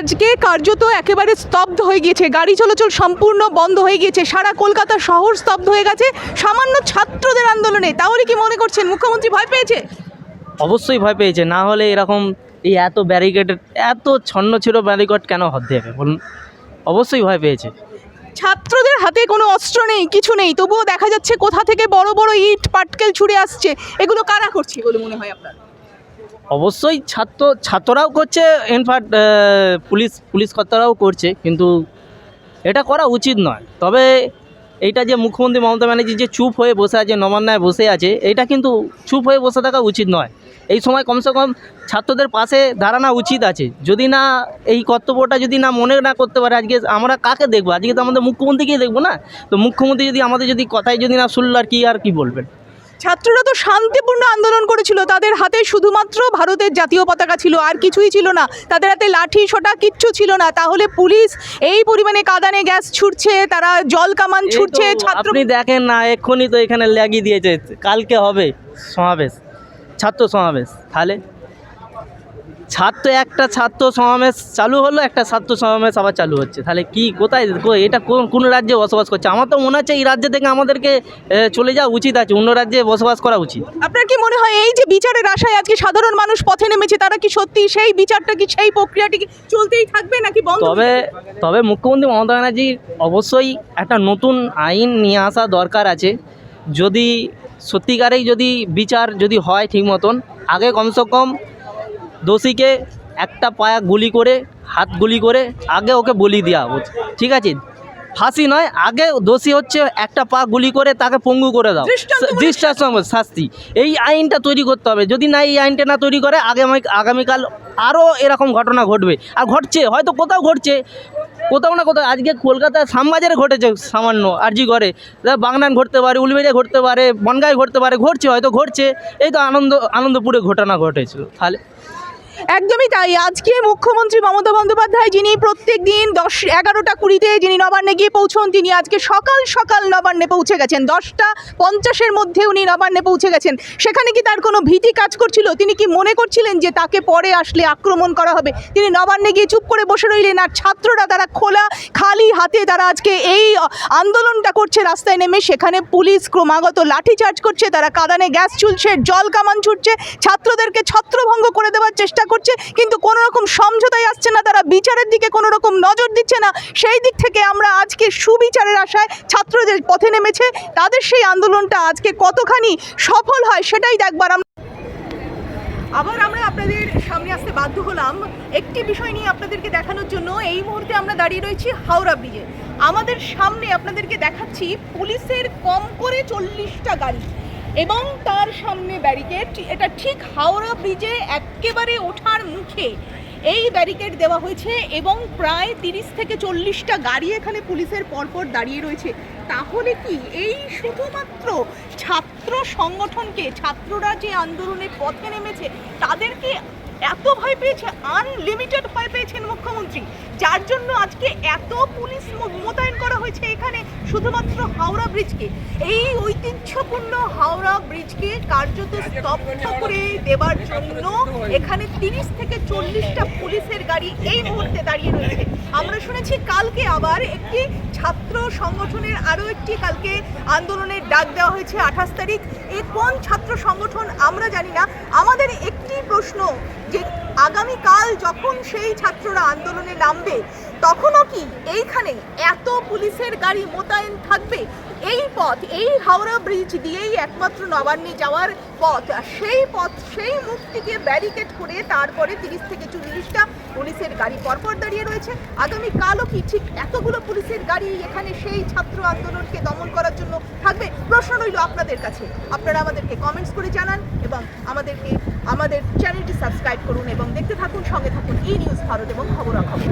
আজকে কার্যত একেবারে স্তব্ধ হয়ে গিয়েছে। গাড়ি চলাচল সম্পূর্ণ বন্ধ হয়ে গিয়েছে। সারা কলকাতা শহর স্তব্ধ হয়ে গেছে। সামান্য ছাত্রদের আন্দোলনে। তাহলে কি মনে করছেন মুখ্যমন্ত্রী ভয় পেয়েছে? অবশ্যই ভয় পেয়েছে। না হলে এরকম এই এত ব্যারিকেডের এত ছন্ন ছিল ব্যারিকেড কেন হাত দেবে বলুন। অবশ্যই ভয় পেয়েছে। ছাত্রদের হাতে কোনো অস্ত্র নেই কিছু নেই। তবুও দেখা যাচ্ছে কোথা থেকে বড় বড় ইট পাটকেল ছুড়ে আসছে। এগুলো কারা করছে বলে মনে হয় আপনার? অবশ্যই ছাত্র, ছাত্ররাও করছে ইনফ্যাক্ট পুলিশ পুলিশ কর্তারাও করছে, কিন্তু এটা করা উচিত নয়। তবে এইটা যে মুখ্যমন্ত্রী মমতা ব্যানার্জি যে চুপ হয়ে বসে আছে, নবান্নায় বসে আছে এটা কিন্তু চুপ হয়ে বসে থাকা উচিত নয়। এই সময় কমসে কম ছাত্রদের পাশে দাঁড়ানো উচিত আছে। যদি না এই কর্তব্যটা যদি না মনে না করতে পারে, আজকে আমরা কাকে দেখব? আজকে তো আমাদের মুখ্যমন্ত্রীকেই দেখব না? তো মুখ্যমন্ত্রী যদি আমাদের যদি কথাই যদি না শুনলো, আর কি আর কি বলবেন? ছাত্ররা তো শান্তিপূর্ণ আন্দোলন করেছিল। তাদের হাতে শুধুমাত্র ভারতের জাতীয় পতাকা ছিল আর কিছুই ছিল না। তাদের হাতে লাঠি সোটা কিচ্ছু ছিল না। তাহলে পুলিশ এই পরিমাণে কাদানে গ্যাস ছুটছে তারা জল কামান ছুটছে ছাত্র আপনি দেখেন না এক্ষুনি তো এখানে লাগিয়ে দিয়েছে। কালকে হবে সমাবেশ ছাত্র সমাবেশ। তাহলে? ছাত্র একটা ছাত্র সমাবেশ চালু হলো একটা ছাত্র সমাবেশ আবার চালু হচ্ছে। তাহলে কি কোথায় এটা কোন কোন রাজ্যে বসবাস করছে? আমার তো মনে হচ্ছে এই রাজ্য থেকে আমাদেরকে চলে যাওয়া উচিত আছে অন্য রাজ্যে বসবাস করা উচিত। আপনার কি মনে হয় এই যে বিচারের আশায় আজকে সাধারণ মানুষ পথে নেমেছে তারা কি সত্যি সেই বিচারটা কি সেই প্রক্রিয়াটি কি চলতেই থাকবে নাকি বন্ধ তবে তবে মুখ্যমন্ত্রী মমতা ব্যানার্জির অবশ্যই একটা নতুন আইন নিয়ে আসা দরকার আছে। যদি সত্যিকারেই যদি বিচার যদি হয় ঠিক মতন আগে কমসে কম দোষীকে একটা পায়া গুলি করে হাত গুলি করে আগে ওকে বলি দেওয়া উচিত। ঠিক আছে? ফাঁসি নয় আগে দোষী হচ্ছে একটা পা গুলি করে তাকে পঙ্গু করে দাও। দৃষ্টান্তমূলক শাস্তি। এই আইনটা তৈরি করতে হবে। যদি না এই আইনটা না তৈরি করে আগামী আগামীকাল আরও এরকম ঘটনা ঘটবে। আর ঘটছে হয়তো কোথাও ঘটছে। কোথাও না কোথাও আজকে কলকাতার শ্যামবাজারে ঘটেছে সামান্য আরজি করে বাংলান ঘটতে পারে উলবেড়িয়া ঘটতে পারে বনগাঁয় ঘটতে পারে ঘটছে হয়তো ঘটছে। এই তো আনন্দ আনন্দপুরে ঘটনা ঘটেছিল। তাহলে একদমই তাই। আজকে মুখ্যমন্ত্রী মমতা বন্দ্যোপাধ্যায় যিনি প্রত্যেক দিন দশ, এগারোটা কুড়িতে যিনি নবান্নে গিয়ে পৌঁছন, তিনি আজকে সকাল সকাল নবান্নে পৌঁছে গেছেন। দশটা পঞ্চাশের মধ্যে উনি নবান্নে পৌঁছে গেছেন। সেখানে কি তার কোনো ভীতি কাজ করছিল? তিনি কি মনে করছিলেন যে তাকে পরে আসলে আক্রমণ করা হবে? তিনি নবান্নে গিয়ে চুপ করে বসে রইলেন আর ছাত্ররা তারা খোলা, খালি হাতে তারা আজকে এই আন্দোলনটা করছে, রাস্তায় নেমে সেখানে পুলিশ ক্রমাগত লাঠিচার্জ করছে, তারা কাদানে গ্যাস চুলছে, জল কামান ছুটছে, ছাত্রদেরকে ছত্রভঙ্গ করে দেওয়ার চেষ্টা করছে, কিন্তু কোনো রকম সমঝোতায় আসছে না, তারা বিচারের দিকে কোনো রকম নজর দিচ্ছে না। সেই দিক থেকে আমরা আজকে সুবিচারের আশায় ছাত্রদের পথে নেমেছে। তাদের সেই আন্দোলনটা আজকে কতখানি সফল হয় সেটাই দেখবার আমরা আবার আমরা আপনাদের সামনে আসতে বাধ্য হলাম। একটি বিষয় নিয়ে আপনাদেরকে দেখানোর জন্য এই মুহূর্তে আমরা দাঁড়িয়ে রয়েছি হাওড়া ব্রিজে আমাদের সামনে আপনাদেরকে দেখাচ্ছি পুলিশের কম করে চল্লিশটা গাড়ি। এবং তার সামনে ব্যারিকেড এটা ঠিক হাওড়া ব্রিজে একেবারে ওঠার মুখে এই ব্যারিকেড দেওয়া হয়েছে এবং প্রায় তিরিশ থেকে চল্লিশটা গাড়ি এখানে পুলিশের পরপর দাঁড়িয়ে রয়েছে। তাহলে কি এই শুধুমাত্র ছাত্র সংগঠনকে, ছাত্ররা যে আন্দোলনের পথে নেমেছে তাদেরকে এত ভয় পেয়েছে? আনলিমিটেড ভয় পেয়েছেন মুখ্যমন্ত্রী, যার জন্য আজকে এত পুলিশ হয়েছে এখানে শুধুমাত্র হাওড়া ব্রিজকে। এই ঐতিহ্যপূর্ণ হাওড়া ব্রিজকে কার্যত স্তব্ধ করে দেবার জন্য এখানে তিরিশ থেকে চল্লিশটা পুলিশের গাড়ি এই মুহূর্তে দাঁড়িয়ে রয়েছে। আমরা শুনেছি কালকে আবার একটি ছাত্র সংগঠনের আরও একটি কালকে আন্দোলনের ডাক দেওয়া হয়েছে আঠাশ তারিখ। এ কোন ছাত্র সংগঠন আমরা জানি না। আমাদের একটি প্রশ্ন যে আগামীকাল যখন সেই ছাত্ররা আন্দোলনে নামবে তখনও কি এইখানে এত পুলিশের গাড়ি মোতায়েন থাকবে? এই পথ, এই হাওড়া ব্রিজ দিয়েই একমাত্র নবান্নে যাওয়ার পথ। সেই পথ, সেই মুখটিকে ব্যারিকেড করে তারপরে তিরিশ থেকে চল্লিশটা পুলিশের গাড়ি পরপর দাঁড়িয়ে রয়েছে। আগামীকালও কি ঠিক এতগুলো পুলিশের গাড়ি এখানে সেই ছাত্র আন্দোলনকে দমন করার জন্য থাকবে? প্রশ্ন রইল আপনাদের কাছে। আপনারা আমাদেরকে কমেন্টস করে জানান এবং আমাদেরকে, আমাদের চ্যানেলটি সাবস্ক্রাইব করুন এবং দেখতে থাকুন, সঙ্গে থাকুন ই নিউজ ভারত এবং খবরাখবর।